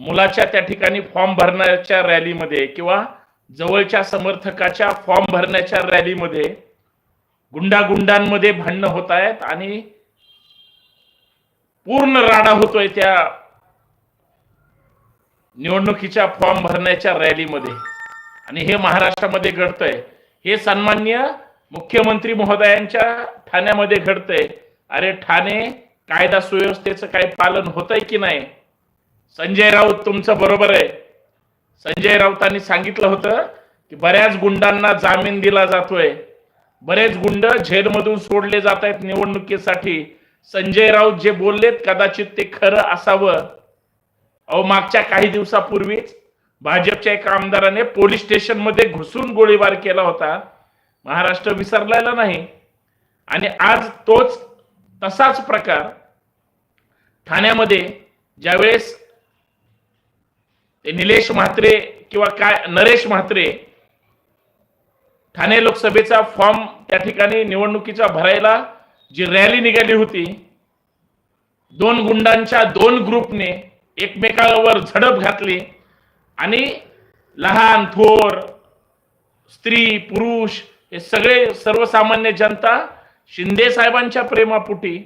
मुलाच्या त्या ठिकाणी फॉर्म भरण्याच्या रॅलीमध्ये किंवा जवळच्या समर्थकाच्या फॉर्म भरण्याच्या रॅलीमध्ये गुंडागुंडांमध्ये भांडणं होत आहेत आणि पूर्ण राडा होतोय त्या निवडणुकीच्या फॉर्म भरण्याच्या रॅलीमध्ये. आणि हे महाराष्ट्रामध्ये घडतंय. हे सन्मान्य मुख्यमंत्री महोदयांच्या ठाण्यामध्ये घडतंय. अरे ठाणे कायदा सुव्यवस्थेचं काही पालन होतंय की नाही? संजय राऊत तुमचं बरोबर आहे. संजय राऊतांनी सांगितलं होतं की बऱ्याच गुंडांना जामीन दिला जातोय. बरेच गुंड झेलमधून सोडले जात आहेत निवडणुकीसाठी. संजय राऊत जे बोललेत कदाचित ते खरं असावं. अहो मागच्या काही दिवसापूर्वीच भाजपच्या एका आमदाराने पोलीस स्टेशनमध्ये घुसून गोळीबार केला होता. महाराष्ट्र विसरलेला नाही. आणि आज तोच तसाच प्रकार ठाण्यामध्ये ज्यावेळेस ते निलेश म्हात्रे किंवा काय नरेश म्हात्रे ठाणे लोकसभेचा फॉर्म त्या ठिकाणी निवडणुकीचा भरायला जी रॅली निघाली होती दोन गुंडांच्या दोन ग्रुपने एकमेकावर झडप घातली आणि लहान थोर स्त्री पुरुष हे सगळे सर्वसामान्य जनता शिंदे साहेबांच्या प्रेमापुटी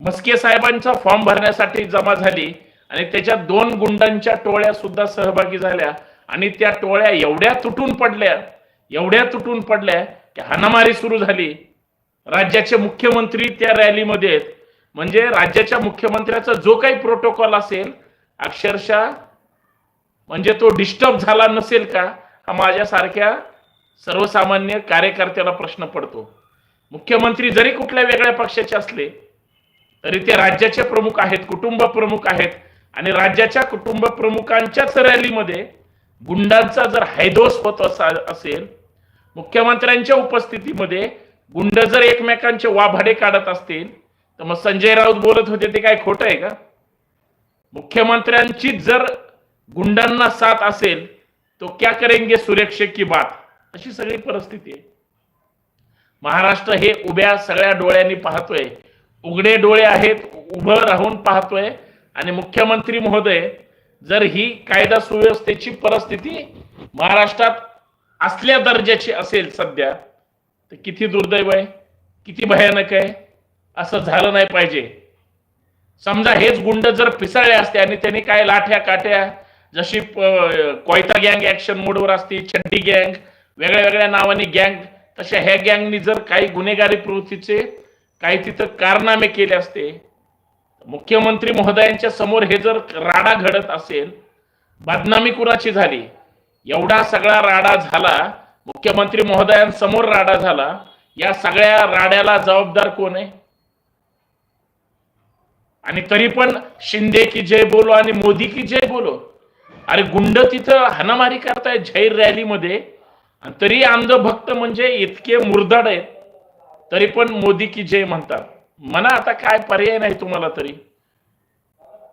मस्के साहेबांचा फॉर्म भरण्यासाठी जमा झाली. आणि त्याच्यात दोन गुंडांच्या टोळ्या सुद्धा सहभागी झाल्या. आणि त्या टोळ्या एवढ्या तुटून पडल्या एवढ्या तुटून पडल्या की हाणामारी सुरू झाली. राज्याचे मुख्यमंत्री त्या रॅलीमध्ये आहेत. म्हणजे राज्याच्या मुख्यमंत्र्याचा जो काही प्रोटोकॉल असेल अक्षरशः म्हणजे तो डिस्टर्ब झाला नसेल का हा माझ्यासारख्या सर्वसामान्य कार्यकर्त्याला प्रश्न पडतो. मुख्यमंत्री जरी कुठल्या वेगळ्या पक्षाचे असले तरी ते राज्याचे प्रमुख आहेत कुटुंब प्रमुख आहेत. आणि राज्याच्या कुटुंब प्रमुखांच्याच रॅलीमध्ये गुंडांचा जर हैदोस होत असा असेल मुख्यमंत्र्यांच्या उपस्थितीमध्ये गुंड जर एकमेकांचे वाभाडे काढत असतील तर मग संजय राऊत बोलत होते ते काय खोटं आहे का? मुख्यमंत्र्यांची जर गुंडांना साथ असेल तो क्या करेंगे सुरक्षे की बात? अशी सगळी परिस्थिती आहे. महाराष्ट्र हे उभ्या सगळ्या डोळ्यांनी पाहतोय. उघडे डोळे आहेत उभं राहून पाहतोय. आणि मुख्यमंत्री महोदय जर ही कायदा सुव्यवस्थेची परिस्थिती महाराष्ट्रात असल्या दर्जाची असेल सध्या तर किती दुर्दैव आहे किती भयानक आहे असं झालं नाही पाहिजे. समजा हेच गुंड जर पिसाळले असते आणि त्यांनी काय लाठ्या काट्या जशी कोयता गँग ऍक्शन मोडवर असते छड्डी गँग वेगळ्या वेगळ्या नावानी गँग तशा ह्या गँगनी जर काही गुन्हेगारी प्रवृत्तीचे काही तिथं कारनामे केले असते मुख्यमंत्री महोदयांच्या समोर हे जर राडा घडत असेल बदनामी कुणाची झाली? एवढा सगळा राडा झाला मुख्यमंत्री महोदयांसमोर राडा झाला या सगळ्या राड्याला जबाबदार कोण आहे? आणि तरी पण शिंदे की जय बोलो आणि मोदी की जय बोलो अरे गुंड तिथं हानामारी करताय जाहीर रॅलीमध्ये आणि तरी अंधभक्त म्हणजे इतके मुरदड आहेत तरी पण मोदी की जय म्हणतात. म्हणा आता काय पर्याय नाही तुम्हाला तरी.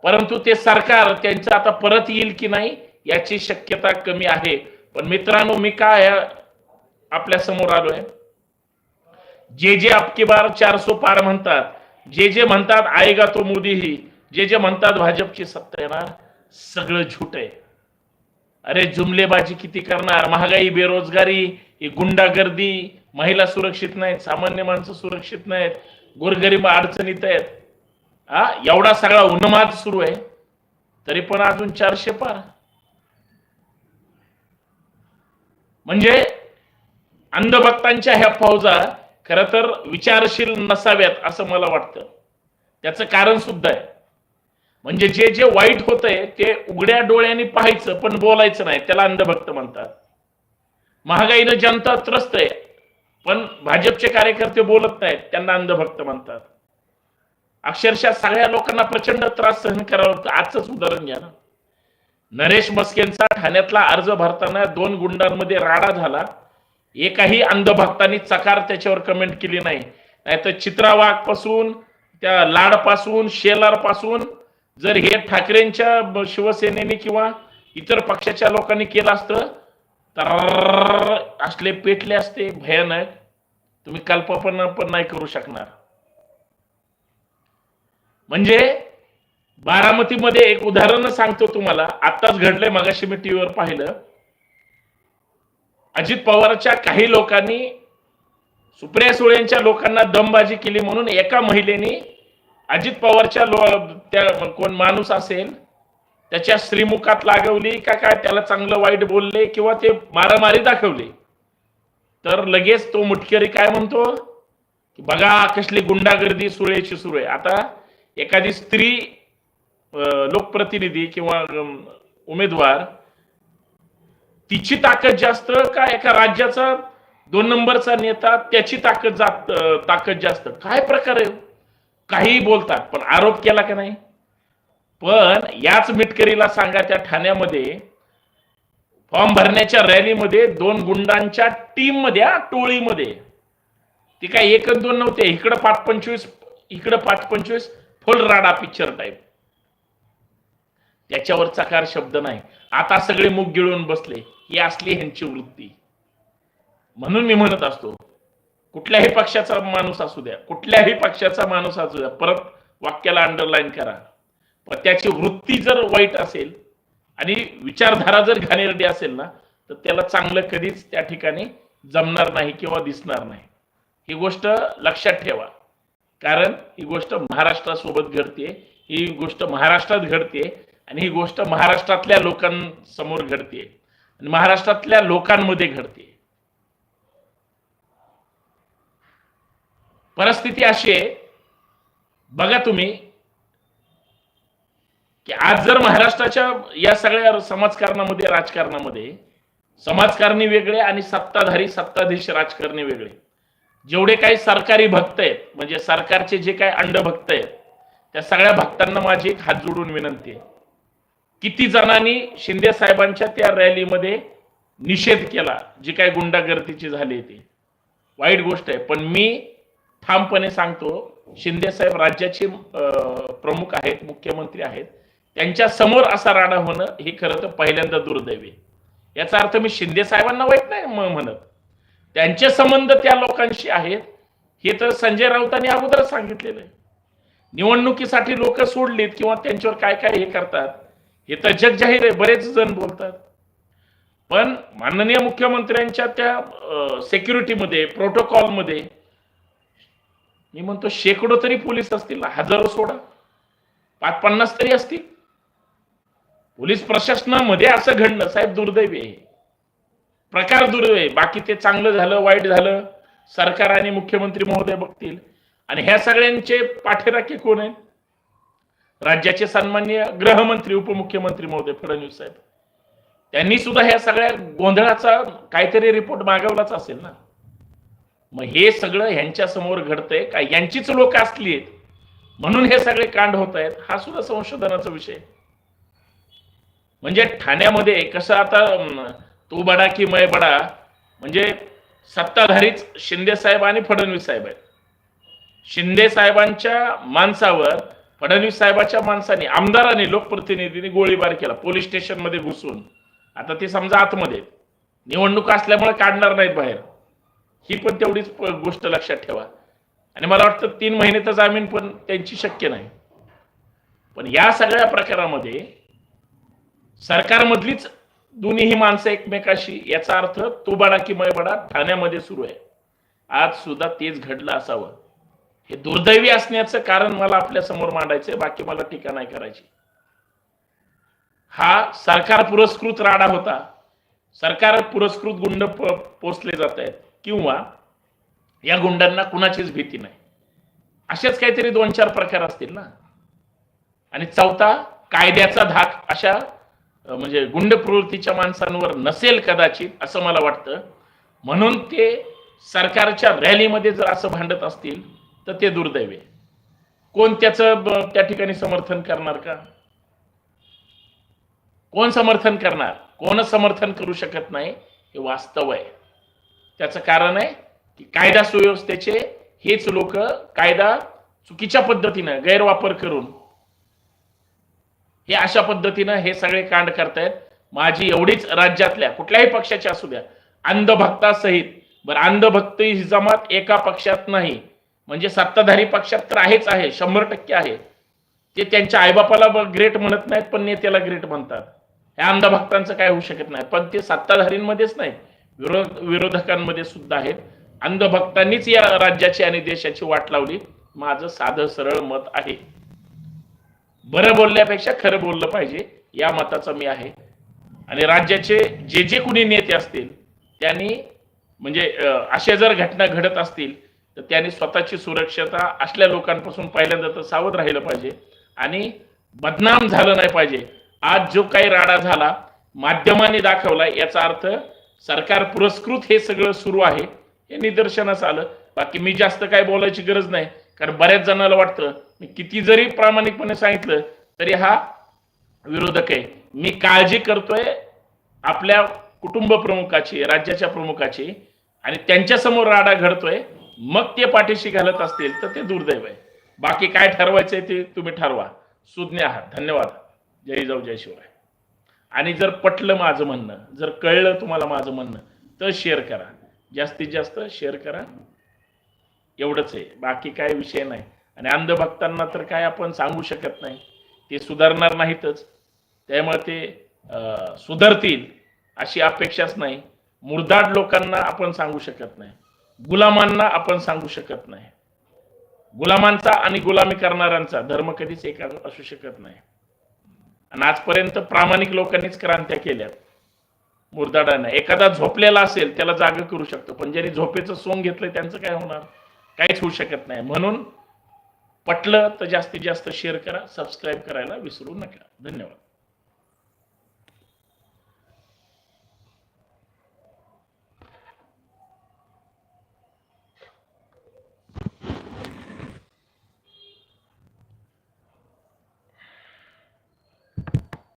परंतु ते सरकार त्यांचं आता परत येईल की नाही याची शक्यता कमी आहे. पण मित्रांनो मी काय आपल्यासमोर आलोय. जे जे अबकी बार चार सो पार म्हणतात जे जे म्हणतात आएगा तो मोदी ही. जे जे म्हणतात भाजपची सत्ता येणार सगळं झूट आहे. अरे जुमलेबाजी किती करणार? महागाई बेरोजगारी ही गुंडागर्दी महिला सुरक्षित नाहीत सामान्य माणसं सुरक्षित नाहीत. गोरगरीब अडचणीत आहेत. हा एवढा सगळा उन्माद सुरू आहे. तरी पण अजून चारशे पार. म्हणजे अंधभक्तांच्या ह्या फौजा खर तर विचारशील नसाव्यात असं मला वाटतं. त्याचं कारण सुद्धा आहे. म्हणजे जे जे वाईट होतंय ते उघड्या डोळ्यांनी पाहायचं पण बोलायचं नाही. त्याला अंधभक्त म्हणतात. महागाईनं जनता त्रस्त आहे. पण भाजपचे कार्यकर्ते बोलत नाहीत त्यांना अंधभक्त म्हणतात. अक्षरशः सगळ्या लोकांना प्रचंड त्रास सहन करावा लागतो. आजच उदाहरण घ्या ना. नरेश मस्केंचा ठाण्यातला अर्ज भरताना दोन गुंडांमध्ये राडा झाला. एकाही अंधभक्तांनी चकार त्याच्यावर कमेंट केली नाही. नाहीतर चित्रावाघपासून त्या लाडपासून शेलारपासून जर हे ठाकरेंच्या शिवसेनेने किंवा इतर पक्षाच्या लोकांनी केलं असतं तर असले पेटले असते भयानक तुम्ही कल्पना पण नाही करू शकणार म्हणजे बारामतीमध्ये एक उदाहरण सांगतो तुम्हाला आत्ताच घडलंय मगाशी मी टीव्हीवर पाहिलं अजित पवारच्या काही लोकांनी सुप्रिया सुळेंच्या लोकांना दमबाजी केली म्हणून एका महिलेने अजित पवारच्या लो त्या कोण माणूस असेल त्याच्या श्रीमुखात लागवली का काय त्याला चांगलं वाईट बोलले किंवा ते मारामारी दाखवली? तर लगेच तो मुटकरी काय म्हणतो? की बघा कसली गुंडागर्दी सुरेची सुरू. आहे आता एखादी स्त्री लोकप्रतिनिधी किंवा उमेदवार तिची ताकद जास्त का एका राज्याचा दोन नंबरचा नेता त्याची ताकद जात ताकद जास्त? काय प्रकार आहे? काही बोलतात पण आरोप केला का नाही? पण याच मिटकरीला सांगा त्या ठाण्यामध्ये फॉर्म भरण्याच्या रॅलीमध्ये दोन गुंडांच्या टीममध्ये टोळीमध्ये. ती काय एक दोन नव्हते इकडं पाच पंचवीस इकडं पाच पंचवीस फुल राडा पिक्चर टाईप त्याच्यावर चकार शब्द नाही. आता सगळे मुख गिळून बसले. ही असली ह्यांची वृत्ती. म्हणून मी म्हणत असतो कुठल्याही पक्षाचा माणूस असू द्या कुठल्याही पक्षाचा माणूस असू द्या परत वाक्याला अंडरलाईन करा. त्याची वृत्ती जर वाईट असेल आणि विचारधारा जर घाणेरडी असेल ना तर त्याला चांगलं कधीच त्या ठिकाणी जमणार नाही किंवा दिसणार नाही. ही गोष्ट लक्षात ठेवा. कारण ही गोष्ट महाराष्ट्रासोबत घडते ही गोष्ट महाराष्ट्रात घडते आणि ही गोष्ट महाराष्ट्रातल्या लोकांसमोर घडते आणि महाराष्ट्रातल्या लोकांमध्ये घडते परिस्थिती अशी आहे बघा तुम्ही की आज जर महाराष्ट्राच्या या सगळ्या समाजकारणामध्ये राजकारणामध्ये समाजकारणी वेगळे आणि सत्ताधारी सत्ताधीश राजकारणी वेगळे जेवढे काही सरकारी भक्त आहेत म्हणजे सरकारचे जे काही अंडभक्त आहेत त्या सगळ्या भक्तांना माझी एक हात जोडून विनंती आहे. किती जणांनी शिंदे साहेबांच्या त्या रॅलीमध्ये निषेध केला जी काही गुंडागर्दीची झाली ती वाईट गोष्ट आहे पण मी ठामपणे सांगतो शिंदे साहेब राज्याचे प्रमुख आहेत मुख्यमंत्री आहेत. त्यांच्यासमोर असा राडा होणं हे खरं तर पहिल्यांदा दुर्दैवी आहे. याचा अर्थ मी शिंदे साहेबांना वाईट नाही म्हणत. त्यांचे संबंध त्या लोकांशी आहेत. हे तर संजय राऊतांनी अगोदर सांगितलेलं आहे. निवडणुकीसाठी लोक सोडलीत किंवा त्यांच्यावर काय काय हे करतात हे तर जग जाहीर आहे बरेच जण बोलतात. पण माननीय मुख्यमंत्र्यांच्या त्या सेक्युरिटीमध्ये प्रोटोकॉलमध्ये मी म्हणतो शेकडो तरी पोलीस असतील हजारो सोडा. पाच पन्नास तरी असतील. पोलीस प्रशासनामध्ये असं घडणं साहेब दुर्दैवी आहे. प्रकार दुर्दैव आहे. बाकी ते चांगलं झालं वाईट झालं सरकार आणि मुख्यमंत्री महोदय बघतील. आणि ह्या सगळ्यांचे पाठीराखे कोण आहेत राज्याचे सन्मान्य गृहमंत्री उपमुख्यमंत्री महोदय फडणवीस साहेब. त्यांनी सुद्धा ह्या सगळ्या गोंधळाचा काहीतरी रिपोर्ट मागवलाच असेल ना? मग हे सगळं ह्यांच्या समोर घडतंय का? यांचीच लोक असली आहेत म्हणून हे सगळे कांड होत आहेत. हा सुद्धा संशोधनाचा विषय आहे. म्हणजे ठाण्यामध्ये कसं आता तू बडा की मय बडा म्हणजे सत्ताधारीच शिंदे साहेब आणि फडणवीस साहेब आहेत. शिंदे साहेबांच्या माणसावर फडणवीस साहेबाच्या माणसाने आमदाराने लोकप्रतिनिधींनी गोळीबार केला पोलीस स्टेशनमध्ये घुसून. आता ते समजा आतमध्ये निवडणूक असल्यामुळे काढणार नाहीत बाहेर. ही पण तेवढीच गोष्ट लक्षात ठेवा. आणि मला वाटतं तीन महिने तर जामीन पण त्यांची शक्य नाही. पण या सगळ्या प्रकारामध्ये सरकारमधलीच दोन्हीही माणसं एकमेकाशी याचा अर्थ तो बडा की मय बडा ठाण्यामध्ये सुरू आहे. आज सुद्धा तेच घडलं असावं. हे दुर्दैवी असण्याचं कारण मला आपल्यासमोर मांडायचंय बाकी मला टीका नाही करायची. हा सरकार पुरस्कृत राडा होता. सरकार पुरस्कृत गुंड पोचले जात आहेत. किंवा या गुंडांना कुणाचीच भीती नाही. असेच काहीतरी दोन चार प्रकार असतील ना? आणि चौथा कायद्याचा धाक अशा म्हणजे गुंड प्रवृत्तीच्या माणसांवर नसेल कदाचित असं मला वाटतं. म्हणून ते सरकारच्या रॅलीमध्ये जर असं भांडत असतील तर ते दुर्दैव आहे. कोण त्याचं त्या ठिकाणी समर्थन करणार का? कोण समर्थन करणार? कोण समर्थन करू शकत नाही हे वास्तव आहे. त्याचं कारण आहे की कायदा सुव्यवस्थेचे हेच लोक कायदा चुकीच्या पद्धतीनं गैरवापर करून हे अशा पद्धतीनं हे सगळे कांड करतायत. माझी एवढीच राज्यातल्या कुठल्याही पक्षाची असू द्या अंधभक्तासहित. बरं अंधभक्त ही जमात एका पक्षात नाही. म्हणजे सत्ताधारी पक्षात तर आहेच आहे शंभर टक्के आहे. ते त्यांच्या आईबापाला ग्रेट म्हणत नाहीत पण नेत्याला ग्रेट म्हणतात. ह्या अंधभक्तांचं काय होऊ शकत नाही. पण ते सत्ताधारींमध्येच नाही विरोध विरोधकांमध्ये सुद्धा आहेत. अंधभक्तांनीच या राज्याची आणि देशाची वाट लावली. माझं साधं सरळ मत आहे. बरं बोलण्यापेक्षा खरं बोललं पाहिजे या मताचा मी आहे. आणि राज्याचे जे जे कुणी नेते असतील त्यांनी म्हणजे अशा जर घटना घडत असतील तर त्यांनी स्वतःची सुरक्षता असल्या लोकांपासून पहिल्यांदा तर सावध राहिलं पाहिजे. आणि बदनाम झालं नाही पाहिजे. आज जो काही राडा झाला माध्यमांनी दाखवला याचा अर्थ सरकार पुरस्कृत हे सगळं सुरू आहे हे निदर्शनास आलं. बाकी मी जास्त काय बोलायची गरज नाही कारण बऱ्याच जणांना वाटतं किती जरी प्रामाणिकपणे सांगितलं तरी हा विरोधक आहे. मी काळजी करतोय आपल्या कुटुंब प्रमुखाची राज्याच्या प्रमुखाची आणि त्यांच्यासमोर राडा घडतोय. मग ते पाठीशी घालत असतील तर ते दुर्दैव आहे. बाकी काय ठरवायचंय ते तुम्ही ठरवा. सुज्ञ आहात. धन्यवाद. जय जाऊ जय शिवराय आणि जर पटलं माझं म्हणणं जर कळलं तुम्हाला माझं म्हणणं तर शेअर करा. जास्तीत जास्त शेअर करा. एवढंच आहे. बाकी काय विषय नाही. आणि अंध भक्तांना तर काय आपण सांगू शकत नाही. ते सुधारणार नाहीतच. त्यामुळे ते सुधारतील अशी अपेक्षाच नाही. मुर्दाड लोकांना आपण सांगू शकत नाही. गुलामांना आपण सांगू शकत नाही. गुलामांचा आणि गुलामी करणाऱ्यांचा धर्म कधीच एक असू शकत नाही. आणि आजपर्यंत प्रामाणिक लोकांनीच क्रांत्या केल्यात. मुरदाडांना. एखादा झोपलेला असेल त्याला जाग करू शकतो. पण ज्यांनी झोपेचं सोंग घेतलं त्यांचं काय होणार? काहीच होऊ शकत नाही. म्हणून पटलं तर जास्तीत जास्त शेअर करा सबस्क्राईब करायला विसरू नका. धन्यवाद.